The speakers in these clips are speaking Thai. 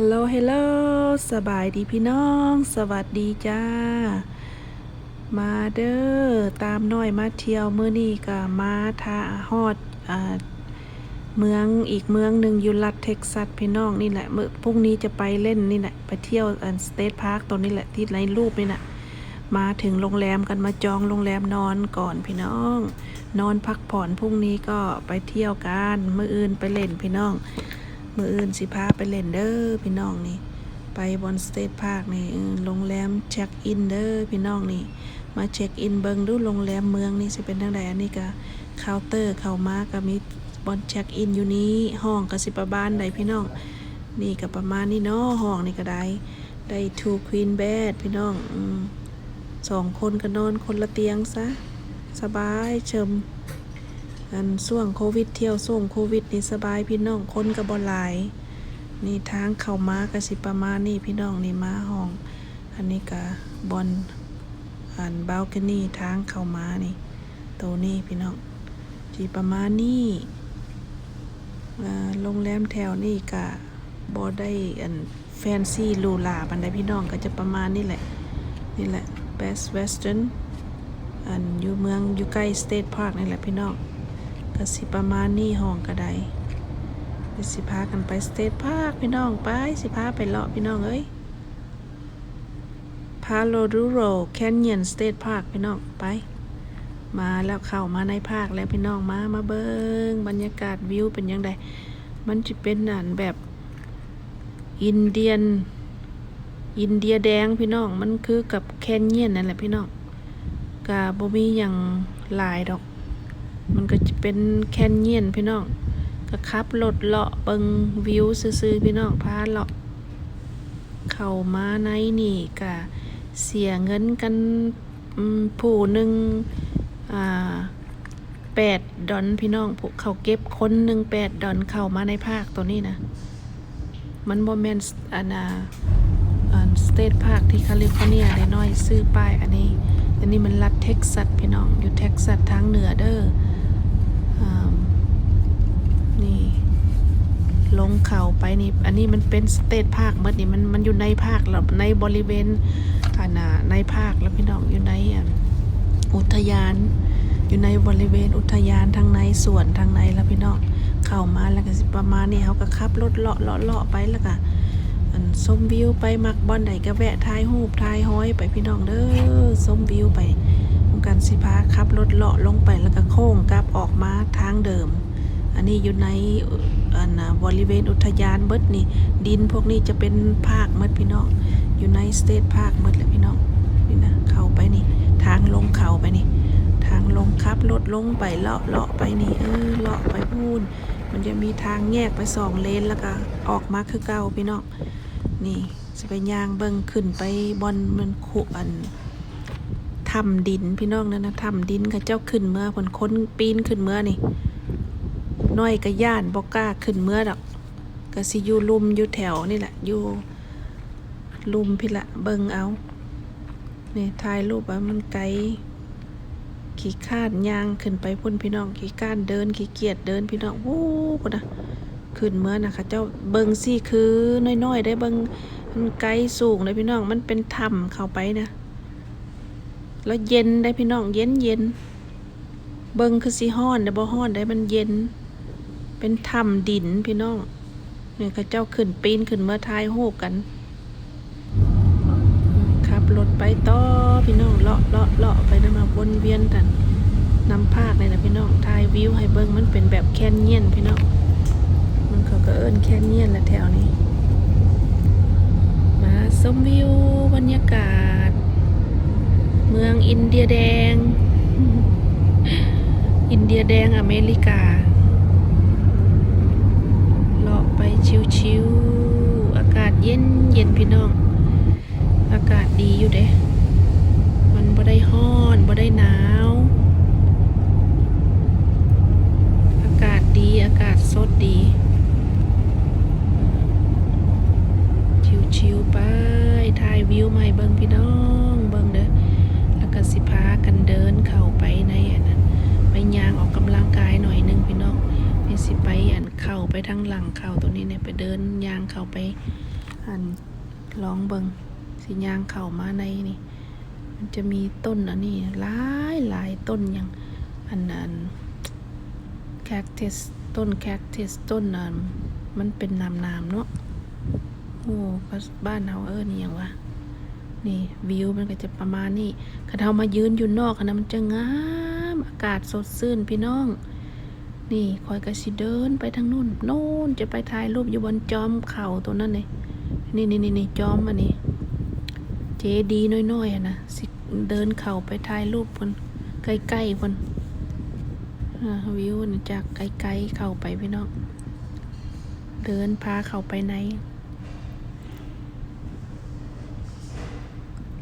ฮัลโหลฮัลโหลสบายดีพี่น้อง สวัสดีจ้า มาเด้อ ตามน้อยมาเที่ยวเมื้อนี้ก็มาทาฮอดอ่าเมืองอีกเมืองหนึ่งอยู่รัฐเท็กซัสพี่น้องนี่แหละเมื้อพรุ่งนี้จะไปเล่นนี่แหละไปเที่ยวอันสเตทพาร์คตัวนี้แหละที่ในรูปนี่แหละมาถึงโรงแรมกันมาจองโรงแรมนอนก่อนพี่น้อง นอนพักผ่อนพรุ่งนี้ก็ไปเที่ยวกันเมื้ออื่นไปเล่นพี่น้อง มืออื่นสิพาไปเล่นเด้อพี่น้องนี่ ไปบอนสเตทพาร์คนี่โรงแรมเช็คอินเด้อพี่น้องนี่ มาเช็คอินเบิงดูโรงแรมเมืองนี่สิเป็นทางใดอันนี้ก็เคาน์เตอร์เข้ามาก็มีบอนเช็คอินอยู่นี้ห้องก็สิประมาณใดพี่น้อง นี่ก็ประมาณนี้เนาะห้องนี่ก็ได้ได้ two queen bed พี่น้องอสองคนก็นอนคนละเตียงซะ สบายเชิม อันช่วงโควิดเที่ยวส่งโควิดนี่สบายพี่น้องคนก็บ่หลาย นี่ทางเข้ามาก็สิประมาณนี้พี่น้องนี่มาห้อง อันนี้ก็บอนอันบ a ลค n y ทางเข้ามานี่ตัวนี้พี่น้องสิประมาณนี้อ่โรงแรมแถวนี่ก็บ่ได้อันแฟนซีหรูหราบันไดพี่น้องก็จะประมาณนี้แหละนี่แหละ Best Western อันอยู่เมืองอยู่ใกล้ State Park นี่แหละพี่น้อง ก็สิประมาณนี้ห้องก็ได้สิพากันไปสเตทพาร์คพี่น้องไปสิพาไปเลาะพี่น้องเอ้ยพาโลดูโรแคนยอนสเตทพาร์คพี่น้องไป มาแล้วเข้ามาในภาคแล้วพี่น้องมามาเบิงบรรยากาศวิวเป็นยังไงมันจะเป็นอันแบบอินเดียน อินเดียแดงพี่น้องมันคือกับแคนยอนนั่นแหละพี่น้องกาบ่มีอย่างหลายดอก มันก็จะเป็นแคนเยียนพี่น้องก็ขับรถเลาะเบิงวิวซื่อๆพี่น้องพาเลาะเข้ามาในนี่ก็เสียเงินกันผู้หนึ่งอ่าแปดดอนพี่น้องผู้เขาเก็บคนหนึ่งแปดดอนเข้ามาในภาคตัวนี้นะ มันโมเมนต์อันน่ะอันสเตทภาคที่แคลิฟอร์เนียได้น้อยซื้อป้ายอันนี้ อันนี้มันรัฐเท็กซัสพี่น้องอยู่เท็กซัสทางเหนือเด้อานี่ ลงเขาไปนี่ อันนี้มันเป็นสเตทภาคเมื่อนี่มันมันอยู่ในภาคแล้วในบริเวณอาณาในภาคแล้วพี่น้องอยู่ในอุทยาน อยู่ในบริเวณอุทยานทางในสวนทางในแล้วพี่น้องเข้ามาแล้วก็ประมาณนี้เขาก็ขับรถเลาะเลาะเลาะไปแล้วก็อันชมวิวไปมักบอนใดก็แวะถ่ายรูปถ่ายห้อยไปพี่น้องเด้อชมวิวไปการสิพาขับรถเลาะลงไปแล้วก็โค้งกลับออกมาทางเดิม อันนี้อยู่ใน อันบริเวณอุทยานเบิดนี่ ดินพวกนี้จะเป็นภาคเมดพี่น้องอยู่ในสเตทภาคเมดแหละพี่น้องนี่นะเข้าไปนี่ ทางลงเขาไปนี่ ทางลงขับรถลงไปเลาะเลาะไปนี่เออเลาะไปพูนมันจะมีทางแยกไปสองเลนแล้วก็ออกมาคือเก่าพี่น้องนี่จะไปย่างเบิ่งขึ้นไปบอนมันขุอันถ้ำดินพี่น้องนั่นนะถ้ำดินกับเจ้าขึ้นเมื่อผลค้นปีนขึ้นเมื่อนี่ น้อยก็ย่านบอกล้าขึ้นเมื่อดอกก็สิอยู่ลุมอยู่แถวนี่แหละอยู่ลุมพี่ละเบิงเอาเนี่ยถ่ายรูปว่ามันไกลขี่คาดยางขึ้นไปพุ่นพี่น้องขี่ก้านเดินขี่เกียจเดินพี่น้องวู้พุ่นนะขึ้นเมื่อนะคะเจ้าเบิงซี่คือน้อยๆได้เบิงมันไกลสูงเลยพี่น้องมันเป็นถ้ำเข้าไปนะ แล้วเย็นได้พี่น้องเย็นเย็นเบิงคือสีห้อนแต่บ่ห้อนได้มันเย็น เป็นถ้ำดินพี่น้อง เนี่ยเขาเจ้าขึ้นปีนขึ้นเมื่อท้ายโหกกัน ขับรถไปต่อพี่น้องเลาะเลาะเลาะไปนะมาวนเวียนกันนำภาคเลยนะพี่น้องทายวิวให้เบิ้งมันเป็นแบบแคนเนียนพี่น้อง มันเขาก็เอิ้นแคนเนียนละแถวนี้ มาชมวิวบรรยากาศ เมืองอินเดียแดง อินเดียแดงอเมริกา เลาะไปชิวๆ อากาศเย็นเย็นพี่น้อง อากาศดีอยู่เด้ มันบ่ได้ฮ้อนบ่ได้หนาว อากาศดีอากาศสดดี ชิวๆไปถ่ายวิวใหม่เบิ่งพี่น้องเบิ่งเด้อแล้วก็สิพากันเดินเข้าไปในอันนั้นไปย่างออกกำลังกายหน่อยหนึงพี่น้องนี่สิไปอันเข้าไปทางหลังเข้าตรงนี้เนี่ยไปเดินย่างเข้าไป อันลองเบิงสิยางเข้ามาในนี่ มันจะมีต้นอันนี้หลายหลายต้นอย่างอันนั้นแคคตัสต้นแคคตัสต้นนั้นมันเป็นนามนามเนาะโอ้บ้านเฮาเอิ้นอย่างวะนี่วิวมันก็จะประมาณนี้คันเฮามายืนอยู่นอกอันนั้นมันจะงามอากาศสดชื่นพี่น้อง นี่คอยก็สิเดินไปทางนู้นโน่นจะไปถ่ายรูปอยู่บนจอมเข่าตัวนั้นเลย นี่นี่นี่นี่จอมอันนี้ เจดีน้อยๆอะนะสิเดินเข่าไปถ่ายรูปคนใกล้ๆคนวิวจากไกลๆเข้าไปพี่น้องเดินพาเข้าไปใน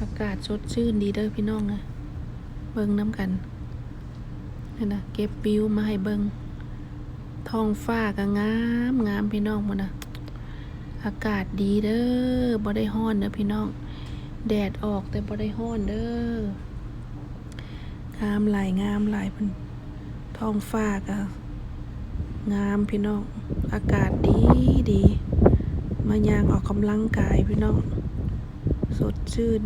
อากาศสดชื่นดีเด้อพี่น้องนะเบิ่งน้ำกันนี่นะเก็บวิวมาให้เบิ่งท้องฟ้าก็งามงามพี่น้องหมดนะ อากาศดีเด้อบ่ได้ฮ้อนเด้อพี่น้อง แดดออกแต่บ่ได้ฮ้อนเด้องามหลายงามหลายพิ่นท้องฟ้าก็งามพี่น้อง อากาศดีดี มายางออกกำลังกายพี่น้อง สดชื่น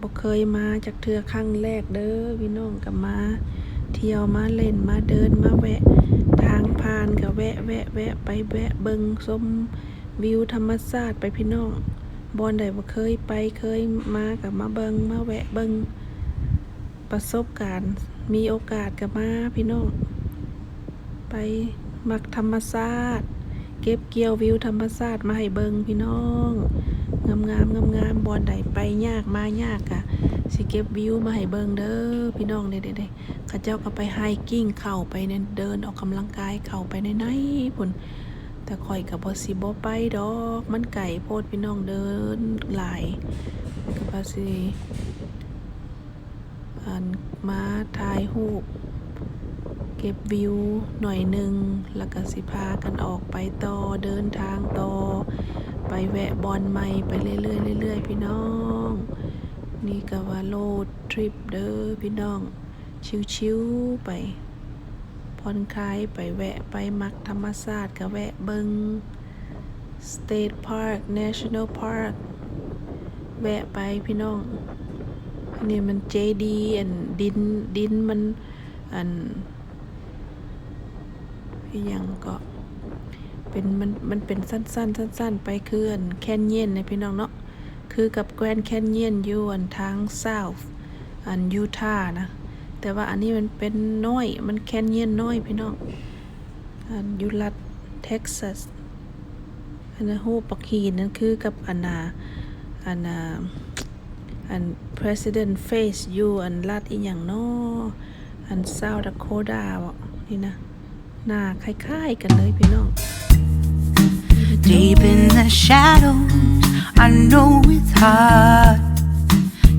บ่เคยมาจากเทือครั้งแรกเด้อพี่น้องกับมา เที่ยวมาเล่นมาเดินมาแวะ ผ่านก็แวะแวะแวะไปแวะเบิงชมวิวธรรมชาติไปพี่น้องบอนใดบ่เคยไปเคยมากับมาเบิงมาแวะเบิงประสบการณ์มีโอกาสกับมาพี่น้องไปมักธรรมชาติเก็บเกี่ยววิวธรรมชาติมาให้เบิงพี่น้องงามงามงามงามบอนใดไปยากมายากอะสิเก็บวิวมาให้เบิงเด้อพี่น้องเด้เด้ ข้าเจ้าก็ไปไฮกิ้งเข้าไปเนยเดินออกกำลังกายเข้าไปในไหนพุ่นแต่ข่อยกับ่สิบ่ไปดอก มันไก่โพดพี่น้องเดินหลายก็ว่าสิอันมาถ่ายรูปเก็บวิวหน่อยหนึ่งแล้วก็สิพากันออกไปต่อเดินทางต่อ ไปแวะบอลใหม่ไปเรื่อยๆเรื่อยๆพี่น้อง นี่ก็ว่าโลดทริปเด้อพี่น้อง ชิวๆไปผ่อนคลายไปแวะไปมักธรรมศาสตร์ก็แวะเบิง State Park National Park แวะไปพี่น้อง อันนี้มันเจดีอันดินดินมันอันอหยังก็เป็นมันมันเป็นสั้นๆสั้นๆ ไปคืออันแคนเยนนะพี่น้องเนาะคือกับแกรนแคนเยนอยู่อันทาง South อันยูทาห์นะ แต่ว่าอันนี้มันเป็นน้อย มันแคนเยนน้อยพี่น้องอันยุรัฐเท็กซัสอันนฮูปักฮีนั่นคือกับอันนาอันนาอัน president face อยู่อันรัฐอีหยังน้ออัน South Dakota บ่นี่นะหน้าคล้ายๆกันเลยพี่น้อง Deep in the shadows, I know it's hard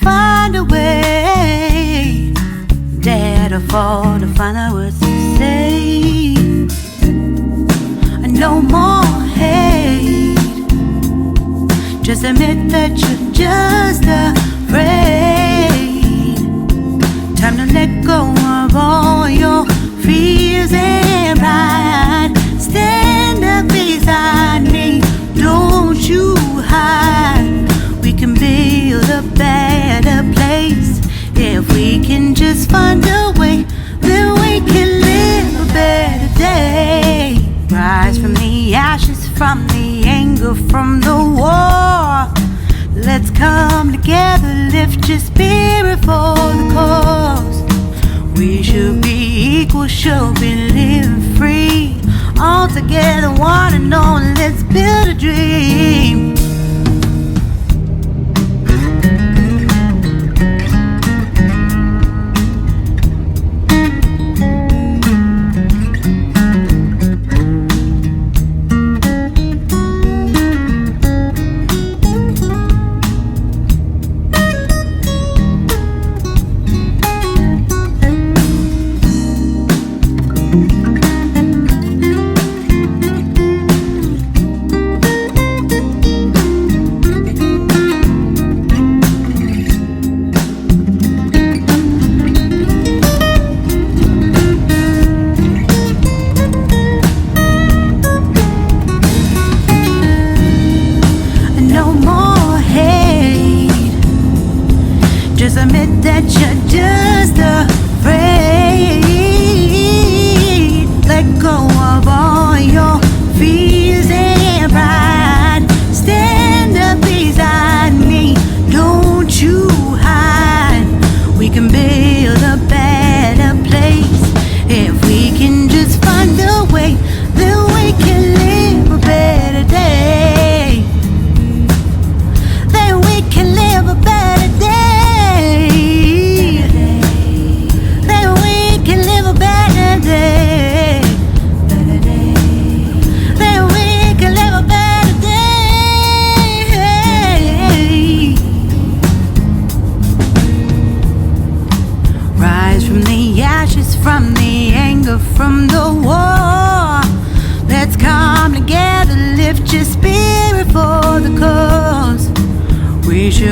find a way. Dare to fall to find out what to say. No more hate. Just admit that you're just afraid. Time to let go of all your fears and pride. Stand up beside me, don't you hide. If we can just find a way. Then we can live a better day. Rise from the ashes, from the anger, from the war. Let's come together, lift your spirit for the cause. We should be equal, should be living free. All together, one and all, let's build a dream.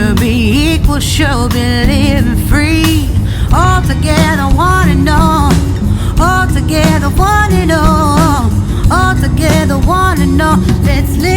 should be equal, should be living free. All together, one and all. All together, one and all. All together, one and all. Let's live.